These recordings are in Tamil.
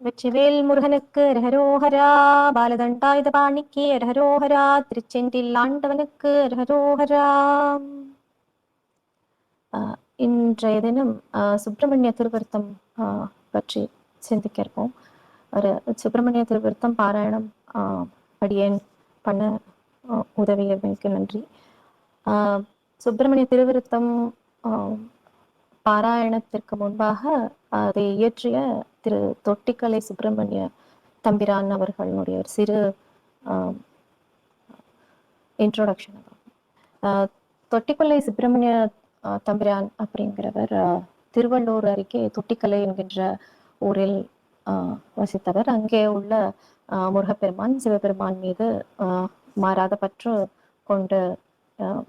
வெற்றிவேல் முருகனுக்கு ரஹரோஹரா பாலதண்டாயுத பாணிக்கு ரஹரோஹரா திருச்செந்தில் ஆண்டவனுக்கு ரஹரோஹரா ஆஹ் இன்றைய தினம் ஆஹ் சுப்பிரமணிய திருவருத்தம் ஆஹ் பற்றி சிந்திக்க இருக்கோம் ஒரு சுப்பிரமணிய திருவருத்தம் பாராயணம் படியேன் பண்ண ஆஹ் நன்றி. ஆஹ் சுப்பிரமணிய திருவிருத்தம் பாராயணத்திற்கு முன்பாக அதை இயற்றிய திரு தொட்டிக்கலை சுப்பிரமணிய தம்பிரான் அவர்களுடைய ஒரு சிறு இன்ட்ரோடக்ஷன் தொட்டிக்கலை சுப்பிரமணிய தம்பிரான் அப்படிங்கிறவர் திருவள்ளூர் அருகே தொட்டிக்கலை என்கின்ற ஊரில் ஆஹ் வசித்தவர். அங்கே உள்ள ஆஹ் முருகப்பெருமான் சிவபெருமான் மீது ஆஹ் மாறாத பற்று கொண்டு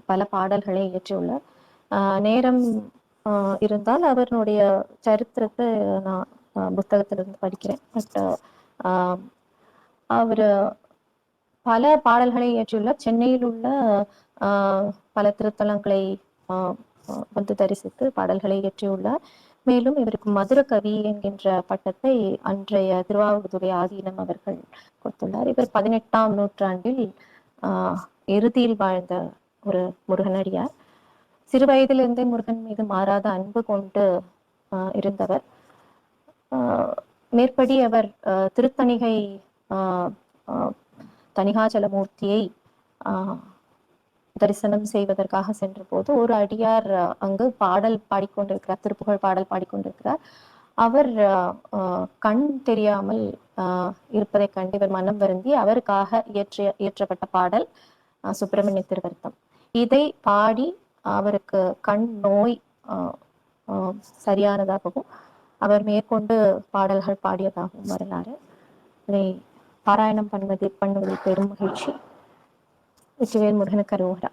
பல பாடல்களை இயற்றியுள்ளார். ஆஹ் நேரம் இருந்தால் அவருடைய சரித்திரத்தை நான் புத்தகத்திலிருந்து படிக்கிறேன். பட் அவர் பல பாடல்களை இயற்றியுள்ளார். சென்னையில் உள்ள ஆஹ் பல திருத்தலங்களை ஆஹ் வந்து தரிசித்து பாடல்களை இயற்றியுள்ளார். மேலும் இவருக்கு மதுர கவி என்கின்ற பட்டத்தை அன்றைய திருவாவூர்துறை ஆதீனம் அவர்கள் கொடுத்துள்ளார். இவர் பதினெட்டாம் நூற்றாண்டில் ஆஹ் இறுதியில் வாழ்ந்த ஒரு முருகனடியார். சிறு வயதிலிருந்தே முருகன் மீது மாறாத அன்பு கொண்டு இருந்தவர். ஆஹ் மேற்படி அவர் திருத்தணிகை ஆஹ் தணிகாச்சலமூர்த்தியை ஆஹ் தரிசனம் செய்வதற்காக சென்ற போது ஒரு அடியார் அங்கு பாடல் பாடிக்கொண்டிருக்கிறார் திருப்புகழ் பாடல் பாடிக்கொண்டிருக்கிறார். அவர் கண் தெரியாமல் ஆஹ் கண்டு இவர் மனம் வருந்தி அவருக்காக இயற்றிய இயற்றப்பட்ட பாடல் சுப்பிரமணிய திருவர்த்தம். இதை பாடி அவருக்கு கண் நோய் ஆஹ் ஆஹ் சரியானதாகவும் அவர் மேற்கொண்டு பாடல்கள் பாடியதாகவும் வரலாறு இதை பாராயணம் பண்ணுவது பண்ணுவதில் பெரும் மகிழ்ச்சி வெற்றிவேல் முருகனுக்கு அரோகரா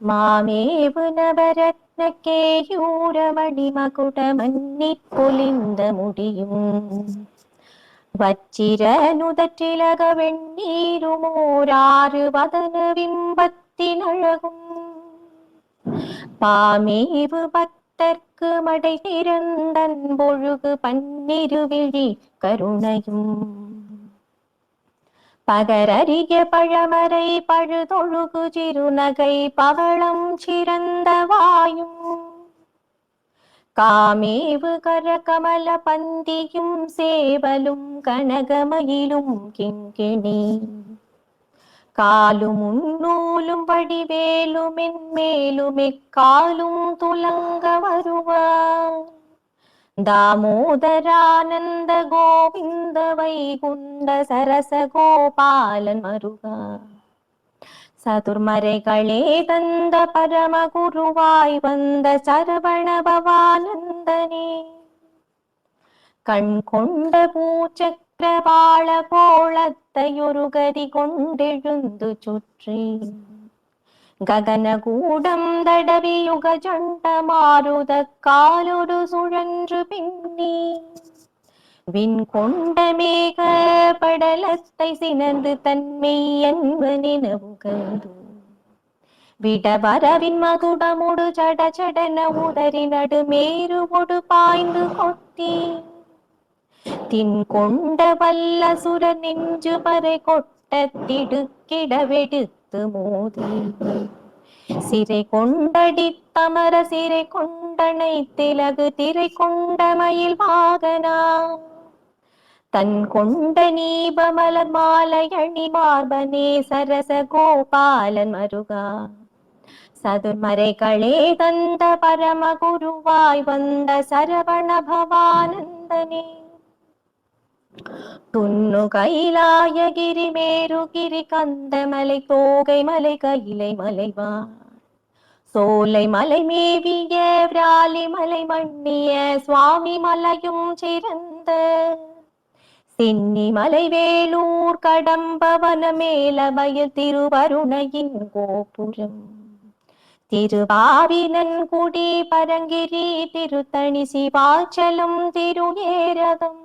മാമേവു നവരത്ന കേയൂരമണി മകുട മന്നിപ്പൊലിന്ത മുടിയും വച്ചിരനുതറ്റിലക വെണ്ണീരുമോരാറ് വതന ബിംബത്തിനഴകും പാമേവ് ഭക്തർക്ക് മടൈ തിരന്തൻ പൊഴുകു പന്നിരുവിഴി കരുണയും പകരരിക പഴമരൈ പഴുതൊഴുകു ചിരുനകൈ പവളം ചിരന്തവായും வாயும் காமேவு கரகமல பந்தியும் சேவலும் கனகமயிலும் கிங்கிணி காலும் உன்னூலும் வடிவேலும் மென்மேலும் எக்காலும் துலங்க வருவார் தாமோதரானந்த கோவிந்த வைகுண்ட சரச கோபாலன் மருகா சதுர்மறைகளே தந்த பரம குருவாய் வந்த சரவண பவானந்தனே கண் கொண்ட பூச்சக்கரவாள கோளத்தையொரு கதி கொண்டெழுந்து சுற்றி. ககனகூடம் தடவி யுக ஜண்ட மாருத காலொரு சுழன்று பின்னி. விண் கொண்ட மேக படலத்தை சினந்து தன்மை என்ப நினவுகந்து விடவரவின் மகுடமுடு சட சடன உதறி நடுமேறு ஒடு பாய்ந்து கொத்தி தின் கொண்ட வல்ல சுர நெஞ்சு பறை கொட்ட திடுக்கிட வெடுத்து மோதி. சிறை கொண்டடி தமர சிறை கொண்டனை திலகு திரை கொண்ட மயில் வாகனா. தன் கொண்ட நீபமலர் மாலையணி மார்பனே சரச கோபாலன் மருகா சதுர்மறைகளே தந்த பரம குருவாய் வந்த சரவண பவானந்தனே. துண்ணு கைலாயகிரி மேருகிரி கந்தமலை தோகை மலை கையிலை மலைவா சோலை மலை மேவிய விராலி மலை மண்ணிய சுவாமி மலையும் சிறந்த சின்னி மலை வேலூர் கடம்பவன மேலமயில் திருவருணையின் கோபுரம். திருவாவினன் குடி பரங்கிரி திருத்தணி சிவாச்சலம் திருநேரகம்.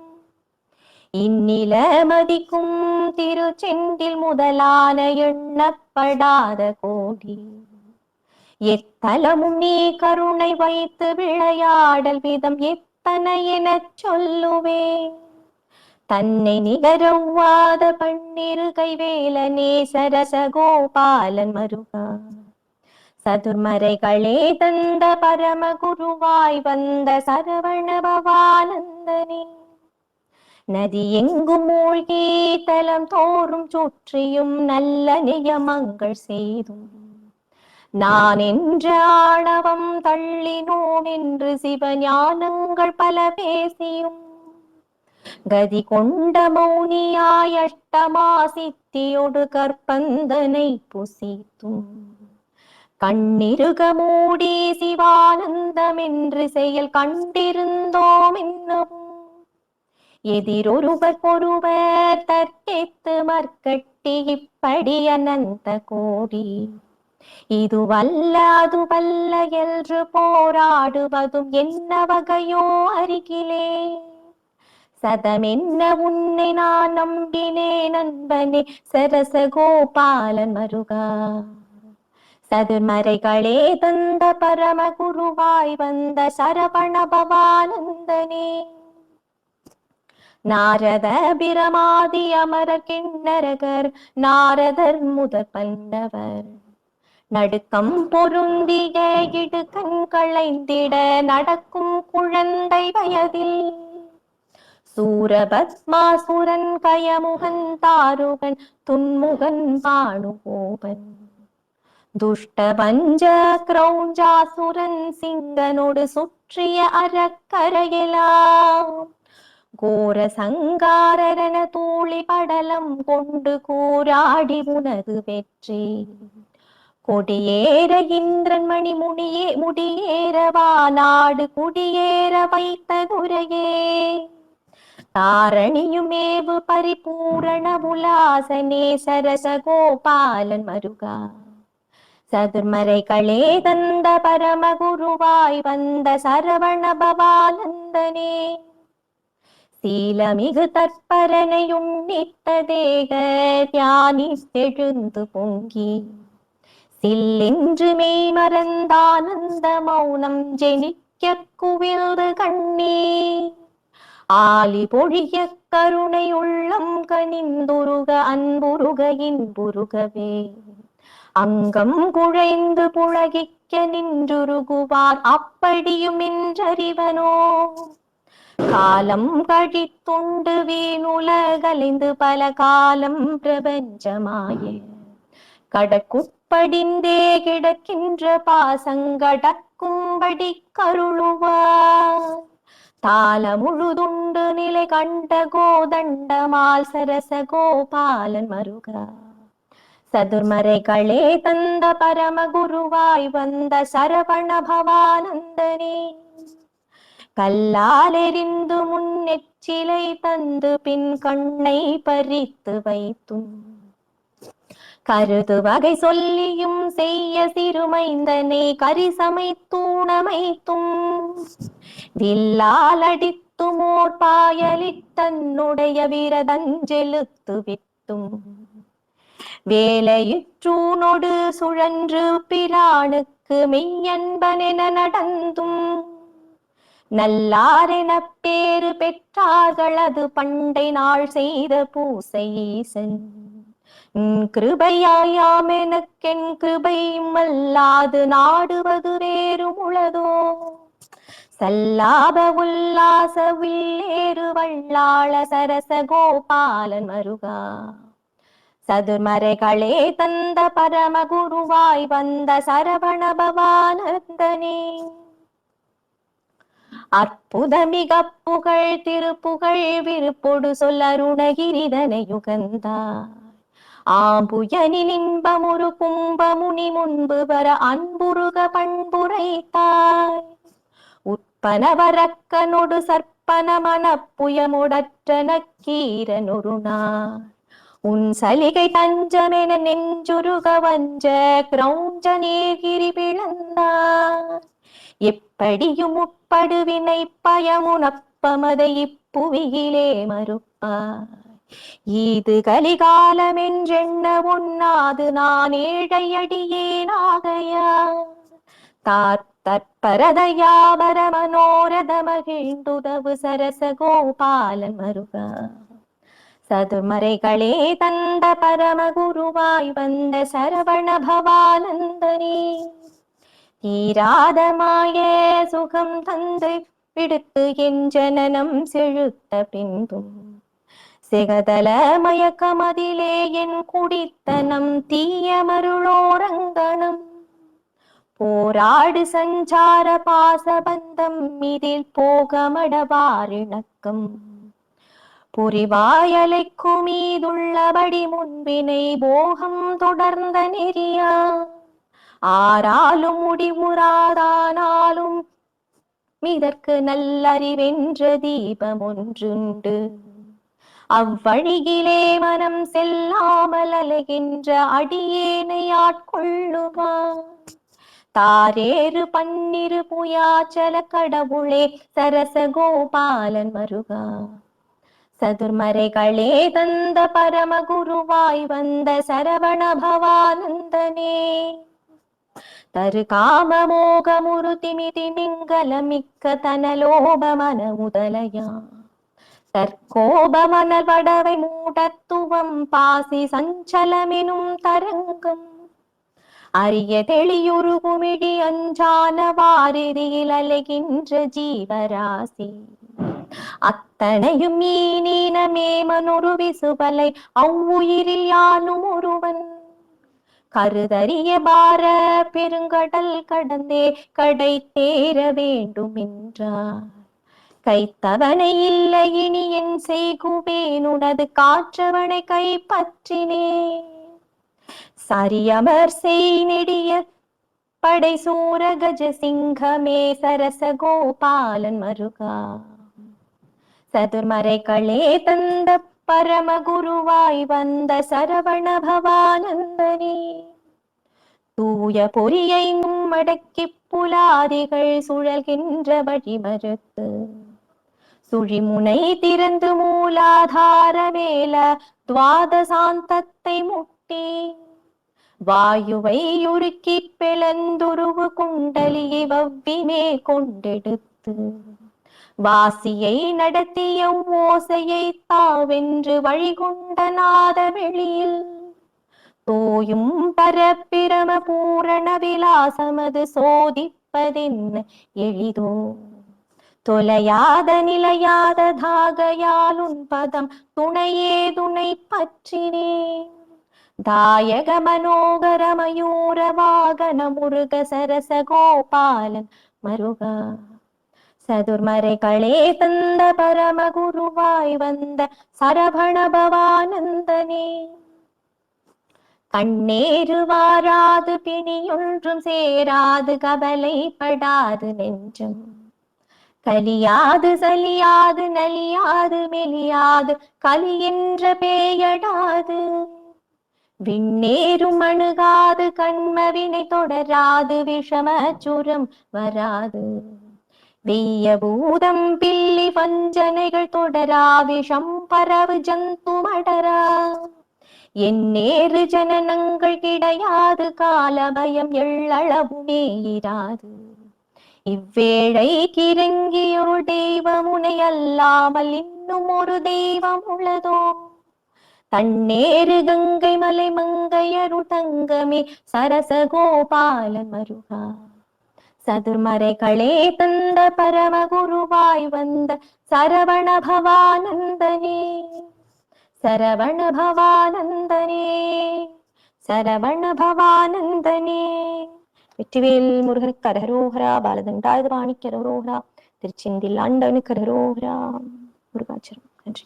இந்நில மதிக்கும் திருச்செந்தில் முதலான எண்ணப்படாத கோடி. எத்தலமும் நீ கருணை வைத்து விளையாடல் விதம் எத்தனை எனச் சொல்லுவேன். தன்னை நிகரவ்வாத பன்னிரு கைவேலனே சரசகோபாலன் மருகா. சதுர்மறைகளே தந்த பரம குருவாய் வந்த சரவண பவானந்தனே. நதி எங்கும் மூழ்கி தலம் தோறும் சுற்றியும் நல்ல நியமங்கள் செய்தும். நான் என்ற ஆணவம் தள்ளினோம் என்று சிவஞானங்கள் பல பேசியும். கதி கொண்ட மௌனியாய் சித்தியொடு கற்பந்தனை புசித்தும். கண்ணிருக மூடி சிவானந்தம் என்று செயல் கண்டிருந்தோம் என்னவும் எதிரொருவர் ஒருவர் தற்கெத்து மற்கட்டி இப்படி அனந்த கோடி. இது இதுவல்ல அதுவல்ல என்று போராடுவதும் என்ன வகையோ அருகிலே. சதமென்ன உன்னை நான் நம்பினேன் நண்பனே சரசகோபாலன் மருகா. சதுர்மறைகளே தந்த பரம குருவாய் வந்த சரவண பவானந்தனே. நாரத பிரமாதி அமர கிண்ணரகர் நாரதர் முதற் பல்லவர். நடுக்கம் பொருந்திய இடு கண்களைந்திட நடக்கும் குழந்தை வயதில் சூரபத்மாசுரன் கயமுகன் தாருகன் துன்முகன் பாணுகோபன் துஷ்ட பஞ்ச கிரௌஞ்சாசுரன் சிங்கனோடு சுற்றிய அறக்கரையெல்லாம் கோர சங்காரரண தூளி படலம் கொண்டு கூராடி உனது வெற்றி. கொடியேற இந்திரன் மணி முடியே முடியேறவா நாடு குடியேற வைத்த துரையே தாரணியுமேவு பரிபூரண உலாசனே சரச கோபாலன் மருகா. சதுர்மறைகளே தந்த பரம குருவாய் வந்த சரவண பவானந்தனே. சீலமிகு தற்பரனையும் நித்த தேக தியானித்தெழுந்து பொங்கி. சில்லென்று மெய் மறந்தானந்த மௌனம் ஜெனிக்க குவிழ்ந்து கண்ணீர் ஆலி பொழிய கருணை உள்ளம் கனிந்துருக அன்புருக இன்புருகவே அங்கம் குழைந்து புழகிக்க நின்றுருகுவார் அப்படியும் என்றறிவனோ காலம் கழித்துண்டு வீணுலகலைந்து பல காலம் பிரபஞ்சமாய. கடக்குப்படிந்தே கிடக்கின்ற பாசங்கடக்கும்படி கருளுவார். தாள முழுதுண்டு நிலை கண்ட கோதண்டமால் சரச கோபாலன் மருகா. சதுர்மறைகளே தந்த பரம குருவாய் வந்த சரவண பவானந்தனே. கல்லாலெறிந்து முன்னெச்சிலை தந்து பின் கண்ணை பறித்து வைத்தும் கருது வகை சொல்லியும் செய்ய சிறுமைந்தனை கரிசமை தூணமைத்தும் வில்லால் அடித்துமோர் பாயலித் தன்னுடைய விரதஞ்செலுத்து விட்டும். வேலையுற்றூனொடு சுழன்று பிரானுக்கு மெய்யன்பனென நடந்தும். நல்லாரென பேறு பெற்றார்கள் அது பண்டை நாள் செய்த பூசை ஈசன். உம் கிருபையாயாம் எனக்கென் கிருபையும் அல்லாது நாடுவது வேறும் உளதோ? சல்லாப உல்லாச வில்லேறு வள்ளாள சரச கோபாலன் மருகா சதுர்மறைகளே தந்த பரம குருவாய் வந்த சரவண பவானந்தனே. அற்புதமிக புகழ் திருப்புகழ் விருப்பொடு சொல் அருணகிரிதனை யுகந்தாய் ஆம்புயனில் இன்பமுறு கும்பமுனி முன்பு வர அன்புருக பண்புரைத்தாய். உற்பனவரக்கனொடு சற்பன மனப்புயமுடற்ற நக்கீரனொரு நாள். உன் சலிகை தஞ்சமென நெஞ்சுருக வஞ்ச கிரௌஞ்ச நீர்கிரி பிளந்தார் எப்படியும் முப்படுவினை பயமுனப்பமதை இப்புவியிலே மறுப்பார் இது கலிகாலம் என்றெண்ண உண்ணாது நான் ஏழையடியேனாகையா? தாத்தற்பரதயாபர மனோரத மகிழ்ந்துதவு சரச கோபாலன் மருகா. சதுர்மறைகளே தந்த பரமகுருவாய் வந்த சரவண பவானந்தனே. தீராத மாய சுகம் தந்து விடுத்து என் ஜனனம் செழுத்த பின்பும். செகதல மயக்கமதிலே என் குடித்தனம் தீயமருளோரங்கணம். போராடு சஞ்சார பாசபந்தம் இதில் போகமடவாரிணக்கம் புரிவாயலைக்கு மீதுள்ளபடி முன்பினை போகம் தொடர்ந்த நெறியா. ஆறாலும் முடிவுறாதானாலும் இதற்கு நல்லறிவென்ற தீபம் ஒன்றுண்டு. அவ்வழியிலே மனம் செல்லாமல் அலைகின்ற அடியேனை ஆட்கொள்ளுமா? தாரேறு பன்னிரு புயாச்சல கடவுளே சரச கோபாலன் மருகா சதுர்மறைகளே தந்த பரமகுருவாய் வந்த சரவண பவானந்தனே. தரு காம மோகமுரு திமிதி மிங்கலமிக்க தனலோப மன முதலையா தற்கோபமன வடவை மூடத்துவம் பாசி சஞ்சலமெனும் தரங்கும். அரிய தெளியுரு குமிழி அஞ்சான வாரிதியில் அலைகின்ற ஜீவராசி. அத்தனையும் மீனீனமே விசுபலை அவ்வுயிரில் யானும் ஒருவன். கருதறிய பார பெருங்கடல் கடந்தே கடை தேர வேண்டும் என்றார் கைத்தவனை இல்லை இனி என் செய்குவேன் உனது காற்றவனை கைப்பற்றினே சரியமர் செய் நெடிய படை சூர கஜ சிங்கமே சரச கோபாலன் மருகா. சதுர்மறைகளே தந்த பரமகுருவாய் வந்த சரவண பவானந்தனே. தூய பொறியை மடக்கி புலாதிகள் சுழல்கின்ற வழி மறுத்து சுழிமுனை திறந்து மூலாதார வேல துவாதசாந்தத்தை முட்டி. வாயுவை உருக்கி பிளந்துருவு குண்டலியை வவ்விமே கொண்டெடுத்து. வாசியை நடத்திய ஓசையை தாவென்று வழிகொண்டநாத வெளியில் தோயும் பரப்பிரம பூரண விலாசமது சோதிப்பதென்ன எளிதோ? தொலையாத நிலையாத தாகையாலுன் பதம் துணையே துணை பற்றினேன் தாயக மனோகர மயூர வாகன முருக சரச கோபாலன் மருகா. சதுர்மறைகளே தந்த பரம குருவாய் வந்த சரவண பவானந்தனே. கண்ணேறு வாராது பிணியொன்றும் சேராது கவலைப்படாது நெஞ்சம். கலியாது சலியாது நலியாது மெலியாது கலி என்ற பேயடாது. விண்ணேறும் அணுகாது கண்மவினை தொடராது விஷமச்சுரம் வராது. வெய்ய பூதம் பில்லி வஞ்சனைகள் தொடரா விஷம் பரவு ஜந்து மடரா. என் நேரு ஜனனங்கள் கிடையாது காலபயம் எள்ளளவுமே இராது இவ்வேளை கிறங்கி தெய்வமுனை அல்லாமல் இன்னும் ஒரு தெய்வம் உள்ளதோ? தன்னேறு கங்கை மலை மங்கையரு தங்கமே சரசகோபாலன் மருகா சதுர்மறைகளே தந்த பரமகுருவாய் வந்த சரவண பவானந்தனே. சரவண பவானந்தனே. சரவண பவானந்தனே. வெற்றிவேல் முருகனுக்கு கரகரோகரா பாலதண்டாயுத பாணிக்கு கரகரோகரா திருச்செந்தில் ஆண்டவனுக்கு கரகரோகரா. முருகாச்சரம் நன்றி